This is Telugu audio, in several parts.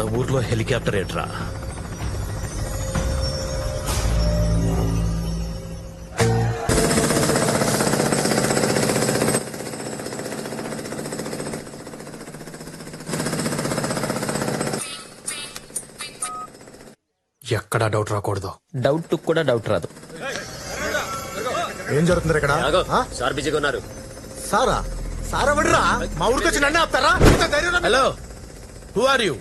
మన ఊర్లో హెలికాప్టర్ ఏంట్రా? ఎక్కడా డౌట్ రాకూడదు. డౌట్ కూడా డౌట్ రాదు. ఏం జరుగుతుంది ఇక్కడ? ఆ? సార్ బిజీగా ఉన్నారు. సారా? సారా వడిరా మా ఊరికి వచ్చి నన్ను ఆపుతారా? హలో. హూ ఆర్ యూ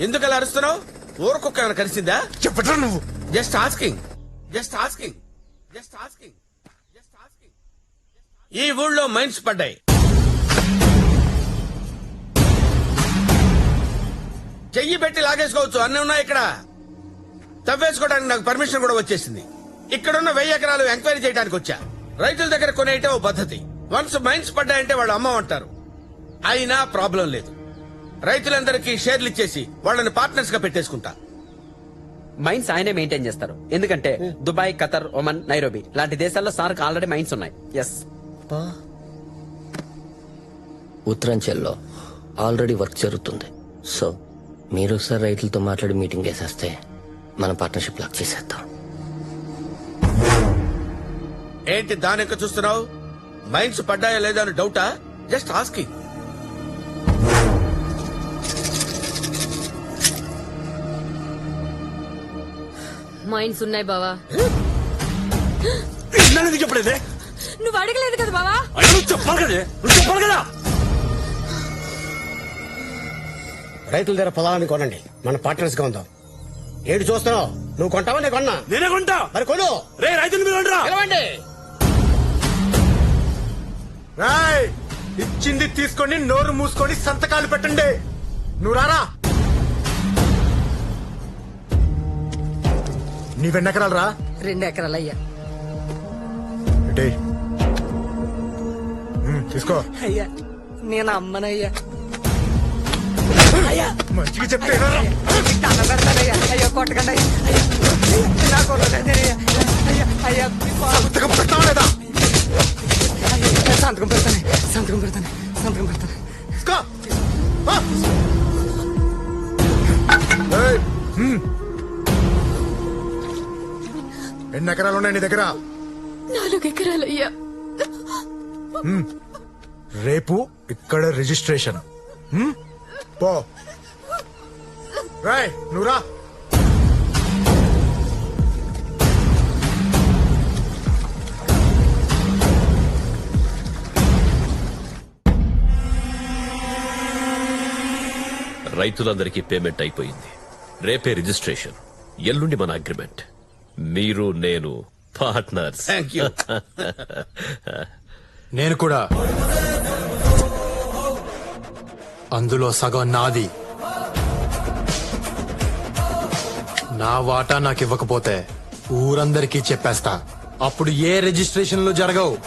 ఎందుకు అలా అరుస్తున్నావు? ఊరకొక్క ఏమైనా కలిసిందా? చెప్పట్రా నువ్వు. Just asking just asking just asking just asking ఈ ఊళ్ళో మైన్స్ పడ్డాయి. చెయ్యి పెట్టి లాగేసుకోవచ్చు. అన్ని ఉన్నాయి ఇక్కడ. తవ్వేసుకోవడానికి నాకు పర్మిషన్ కూడా వచ్చేసింది. ఇక్కడున్న వెయ్యి ఎకరాలు ఎంక్వైరీ చేయడానికి వచ్చా. రైతుల దగ్గర కొనేయటం ఓ పద్ధతి. వన్స్ మైన్స్ పడ్డాయంటే వాళ్ళు అమ్మ అంటారు అయినా ప్రాబ్లం లేదు. రైతులందరికీ షేర్లు ఇచ్చేసి వాళ్ళని పార్ట్నర్స్గా పెట్టేసుకుంటా. మైన్స్ ఆయనే మెయింటైన్ చేస్తారు. ఎందుకంటే దుబాయ్ ఖతర్ ఒమన్ నైరోబి లాంటి దేశాల్లో సార్కి ఆల్రెడీ మైన్స్ ఉన్నాయి. ఎస్ ఉత్తరాంచల్లో ఆల్రెడీ వర్క్ జరుగుతుంది. సో మీరు ఒకసారి రైతులతో మాట్లాడి మీటింగ్ వేసేస్తే మన పార్ట్నర్షిప్ లాక్ చేసేద్దాం. ఏంటి దాని చూస్తున్నావు? మైన్స్ పడ్డాయా లేదా అని డౌటా జస్ట్ ఆస్కింగ్ మైండ్స్ ఉన్నాయి బావా. చెప్పలేదే? నువ్వు అడగలేదు కదా బావా? చెప్పాలి కదే. చెప్పాలి కదా. రైతుల దగ్గర పొలాన్ని కొనండి. మన పార్ట్నర్స్గా ఉందాం. ఏడు చూస్తున్నావు? నువ్వు కొంటావా? నేను కొన్నా. నేనే కొంటా. మరి కొను. రే రైతులు మీరు. పిలవండి రాయ్ ఇచ్చింది తీసుకొని నోరు మూసుకొని సంతకాలు పెట్టండి. నువ్వు రారా? నీవెన్నెకరాలు రా. రెండు ఎకరాలు అయ్యా. ఉమ్, తీసుకో. అయ్యా నేను అమ్మనయ్యా మంచిగా చెప్తే వినరా? అయ్యో కొట్టకండి సంతకం పెట్టావా లేదా? సంతకం పెడతాను సంతకం పెడతాను సంతకం పెడతాను తీసుకో. ఆ. ఏయ్, ఉమ్. ఎన్ని ఎకరాలు ఉన్నాయి నీ దగ్గర? నాలుగు ఎకరాలు అయ్యా రేపు ఇక్కడ రిజిస్ట్రేషన్. హ్మ్? పో. రాయ్ నువ్వు రా. రైతులందరికీ పేమెంట్ అయిపోయింది. రేపే రిజిస్ట్రేషన్. ఎల్లుండి మన అగ్రిమెంట్. మీరు నేను పార్ట్నర్స్ థ్యాంక్ యూ నేను కూడా. అందులో సగం నాది. నా వాటా నాకు ఇవ్వకపోతే ఊరందరికీ చెప్పేస్తా. అప్పుడు ఏ రిజిస్ట్రేషన్లు జరగవు.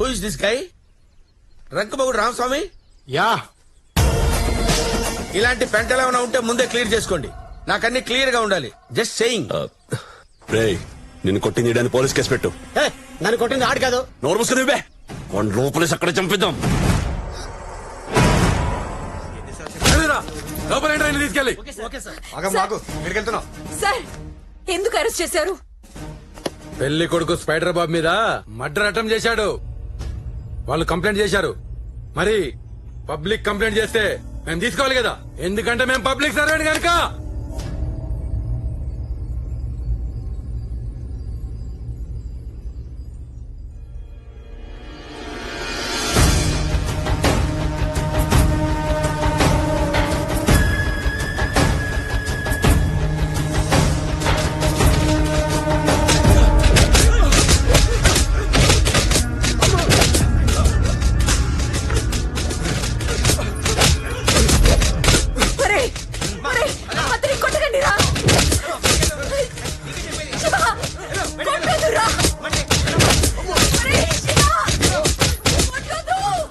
హూ ఇస్ దిస్ గై రంకమగుడు రామస్వామి? యా. ఇలాంటి పెంటలు ఏమైనా ఉంటే ముందే క్లియర్ చేసుకోండి. నాకన్నీ క్లియర్గా ఉండాలి. జస్ట్ సెయింగ్ రే నిన్ను కొట్టింది చేయడానికి పోలీస్ కేసు పెట్టు. నన్ను కొట్టింది ఆడు కాదు. నోరు మూసుకుని ఇవ్వే వన్ లోపలేసి అక్కడే చంపిద్దాం. తీసుకెళ్ళి? సార్ ఎందుకు అరెస్ట్ చేశారు? పెళ్ళి కొడుకు స్పైడర్ బాబు మీద మర్డర్ అటెంప్ట్ చేశాడు. వాళ్ళు కంప్లైంట్ చేశారు. మరి పబ్లిక్ కంప్లైంట్ చేస్తే మేము తీసుకోవాలి కదా. ఎందుకంటే మేము పబ్లిక్ సర్వెంట్ కనుక.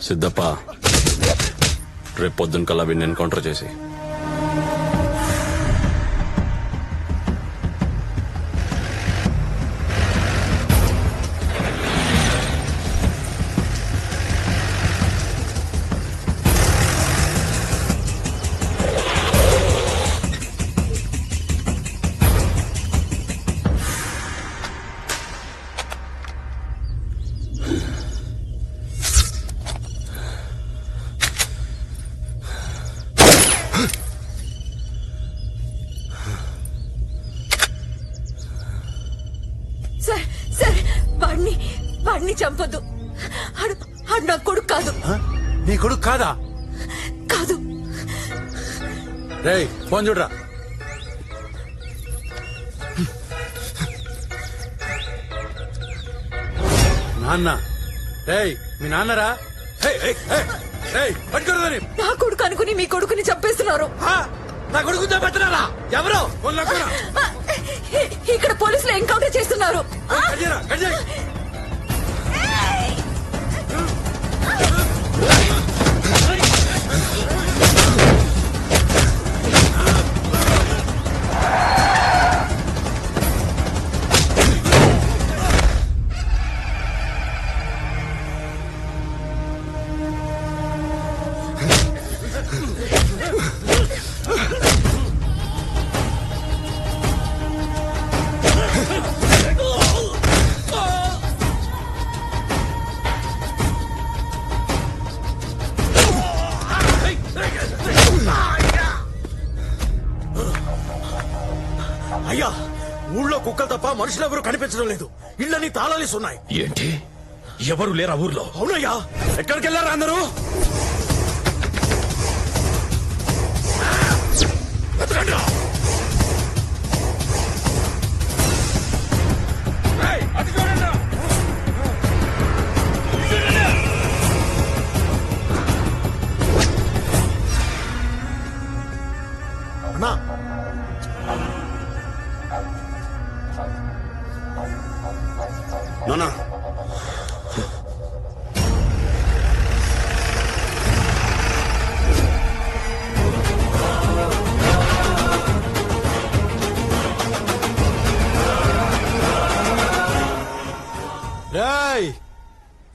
సిద్ధప్ప రేపు పొద్దున కల్లా వీడిని ఎన్కౌంటర్ చేసి. చంపొద్దు. ఆడు ఆడు నా కొడుకు కాదు? నీ కొడుకు కాదా? కాదు. రేయ్ ఫోన్ చూడరా. నాన్న. రేయ్ మీ నాన్నరా. నా కొడుకు అనుకుని మీ కొడుకుని చంపేస్తున్నారు. నా కొడుకు చూపెత్తనారా ఎవరు? ఇక్కడ పోలీసులు ఎన్కౌంటర్ చేస్తున్నారు. అయ్యా ఊళ్ళో కుక్కలు తప్ప మనుషులు ఎవరు కనిపించడం లేదు. ఇళ్ళని తాళాలేసి ఉన్నాయి ఏంటి? ఎవరు లేరా ఊర్లో? అవునయ్యా. ఎక్కడికి వెళ్ళారా అందరూ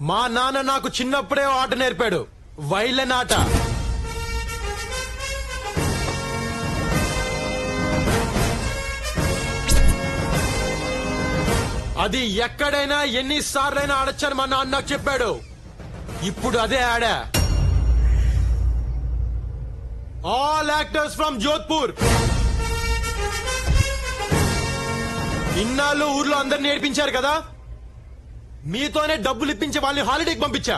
మా నాన్న నాకు చిన్నప్పుడే ఆట నేర్పాడు. వైలెన్ ఆట. అది ఎక్కడైనా ఎన్నిసార్లైనా ఆడొచ్చని మా నాన్న నాకు చెప్పాడు. ఇప్పుడు అదే ఆడా. ఆల్ యాక్టర్స్ ఫ్రమ్ జోధ్పూర్ ఇన్నాళ్ళు ఊర్లో అందరు నేర్పించారు కదా? మీతోనే డబ్బులు ఇప్పించి వాళ్ళని హాలిడేకి పంపించా.